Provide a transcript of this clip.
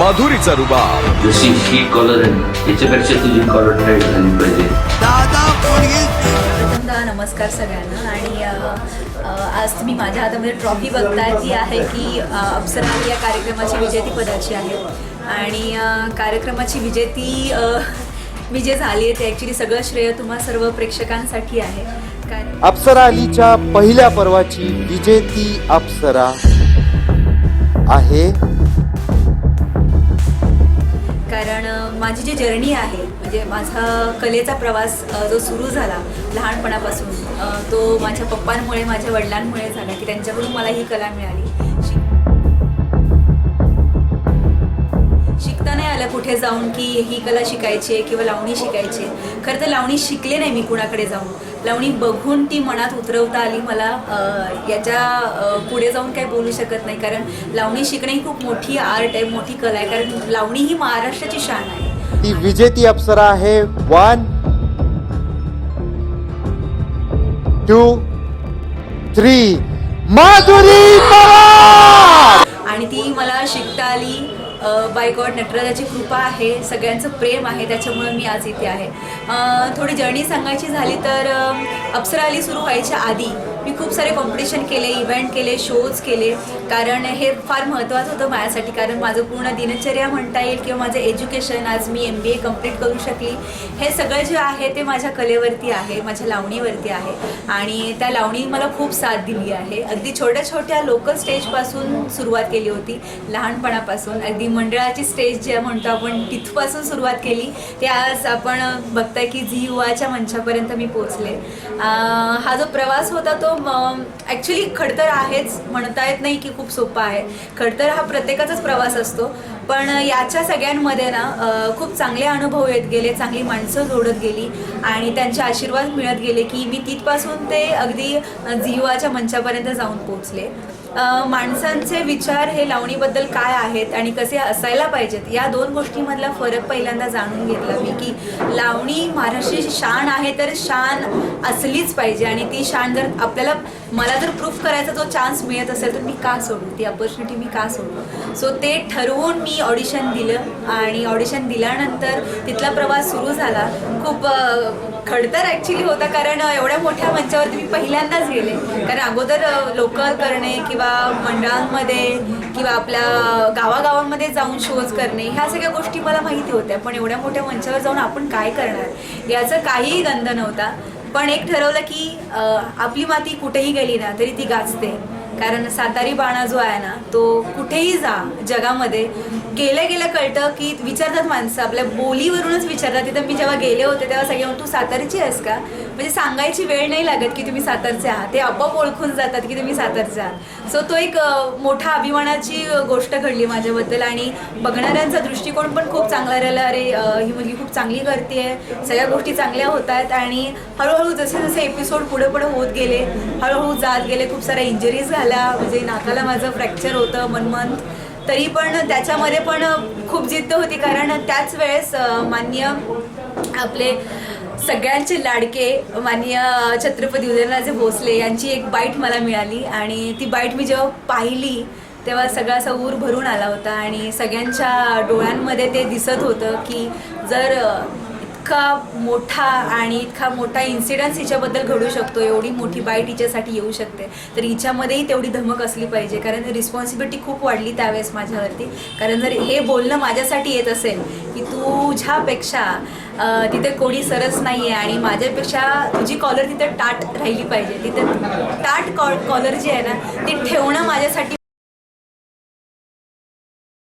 माधुरीचा रुबाब. जशी ही कॉलर आहे त्याच्यापेक्षा तुझी कॉलर टाईट झाली पाहिजे. प्रथमतः नमस्कार सगळ्यांना. आणि आज तुम्ही माझ्या हातामध्ये ट्रॉफी बघताय. ती आहे की अप्सरा या कार्यक्रमाची विजेती पदाची आहे. आणि कार्यक्रमाची विजेती मी जे झाली आहे. ते ॲक्च्युली सगळं श्रेय तुम्हा सर्व प्रेक्षकांसाठी आहे. कारण अप्सरा अलीच्या पहिल्या पर्वाची विजेती अप्सरा आहे. माझी जी जर्नी आहे म्हणजे माझा कलेचा प्रवास जो सुरू झाला लहानपणापासून तो माझ्या पप्पांमुळे माझ्या वडिलांमुळे झाला की त्यांच्याकडून मला ही कला मिळाली. शिक- शिकता नाही आलं कुठे जाऊन की ही कला शिकायची आहे किंवा लावणी शिकायची आहे. खरं तर लावणी शिकले नाही मी कुणाकडे जाऊन. लावणी बघून ती मनात उतरवता आली मला याच्यापुढे जाऊन काही बोलू शकत नाही. कारण लावणी शिकणे ही खूप मोठी आर्ट आहे मोठी कला आहे. कारण लावणी ही महाराष्ट्राची शान आहे. ती विजेती अप्सरा आहे. वन टू थ्री माधुरी आणि ती मला शिकता आली बाय गॉड नटराजाची कृपा आहे. सगळ्यांचं प्रेम आहे त्याच्यामुळे मी आज इथे आहे. थोडी जर्नी सांगायची झाली तर अप्सरा अली सुरू व्हायच्या आधी मी खूप सारे कॉम्पिटिशन केले इव्हेंट केले शोज केले. कारण हे फार महत्त्वाचं होतं माझ्यासाठी. कारण माझं पूर्ण दिनचर्या म्हणता येईल किंवा माझं एज्युकेशन आज मी एम बी ए कंप्लीट करू शकली. हे सगळं जे आहे ते माझ्या कलेवरती आहे माझ्या लावणीवरती आहे. आणि त्या लावणी मला खूप साथ दिली आहे. अगदी छोट्या छोट्या लोकल स्टेजपासून सुरुवात केली होती. लहानपणापासून. अगदी मंडळाची स्टेज जे म्हणतो आपण तिथपासून सुरुवात केली. ते आज आपण बघताय की झी युवाच्या मंचापर्यंत मी पोचले हा जो प्रवास होता तो ॲक्च्युली खडतर आहेच. म्हणता येत नाही की खूप सोपा आहे. खडतर हा प्रत्येकाचाच प्रवास असतो. पण याच्या सगळ्यांमध्ये ना खूप चांगले अनुभव येत गेले चांगली माणसं जोडत गेली आणि त्यांचे आशीर्वाद मिळत गेले की मी तिथपासून ते अगदी जीवाच्या मंचापर्यंत जाऊन पोचले माणसांचे विचार हे लावणीबद्दल काय आहेत आणि कसे असायला पाहिजेत? या दोन गोष्टीमधला फरक पहिल्यांदा जाणून घेतला मी की लावणी महाराष्ट्राची शान आहे तर शान असलीच पाहिजे आणि ती शान जर आपल्याला मला जर प्रूफ करायचा जो चान्स मिळत असेल तर मी का सोडू? ती अपॉर्च्युनिटी मी का सोडू? सो ते ठरवून मी ऑडिशन दिलं आणि ऑडिशन दिल्यानंतर तिथला प्रवास सुरू झाला. खूप खडतर ॲक्च्युली होता कारण एवढ्या मोठ्या मंचावरती मी पहिल्यांदाच गेले. कारण अगोदर लोकल करणे किंवा मंडळांमध्ये किंवा आपल्या गावागावांमध्ये जाऊन शोज करणे ह्या सगळ्या गोष्टी मला माहिती होत्या. पण एवढ्या मोठ्या मंचावर जाऊन आपण काय करणार? याचा काहीही गंध नव्हता. पण एक ठरवलं की आपली माती कुठेही गेली ना तरी ती गाजते. कारण सातारी बाणा जो आहे ना तो कुठेही जा जगामध्ये गेल्या गेल्या कळतं की विचारतात माणसं. आपल्या बोलीवरूनच विचारतात. तिथं मी जेव्हा गेले होते तेव्हा सगळे तू सातारची आहेस का? म्हणजे सांगायची वेळ नाही लागत की तुम्ही सातारचे आहात. ते आपोआप ओळखून जातात की तुम्ही सातारचे आहात. सो तो एक मोठा अभिमानाची गोष्ट घडली माझ्याबद्दल आणि बघणाऱ्यांचा दृष्टिकोन पण खूप चांगला राहिला. अरे ही मुलगी खूप चांगली करते सगळ्या गोष्टी चांगल्या होत आहेत आणि हळूहळू जसे जसे एपिसोड पुढे पुढे होत गेले हळूहळू जात गेले खूप साऱ्या इंजरीज झाल्या. म्हणजे नाकाला माझं फ्रॅक्चर होतं मनमंत तरी पण त्याच्यामध्ये पण खूप जिद्द होती कारण त्याच वेळेस मान्य आपले सगळ्यांचे लाडके माननीय छत्रपती उदयनराजे भोसले यांची एक बाईट मला मिळाली आणि ती बाईट मी जेव्हा पाहिली तेव्हा सगळा असा ऊर भरून आला होता आणि सगळ्यांच्या डोळ्यांमध्ये ते दिसत होतं की जर इतका मोठा आणि इतका मोठा इन्सिडन्स हिच्याबद्दल घडू शकतो. एवढी मोठी बाईट हिच्यासाठी येऊ शकते. तर हिच्यामध्येही तेवढी धमक असली पाहिजे. कारण रिस्पॉन्सिबिलिटी खूप वाढली त्यावेळेस माझ्यावरती. कारण जर हे बोलणं माझ्यासाठी येत असेल की तुझ्यापेक्षा तिथे कोणी सरस नाही आहे आणि माझ्यापेक्षा तुझी कॉलर तिथे टाट राहिली पाहिजे. तिथे टाट कॉ कॉलर जी आहे ना ती ठेवणं माझ्यासाठी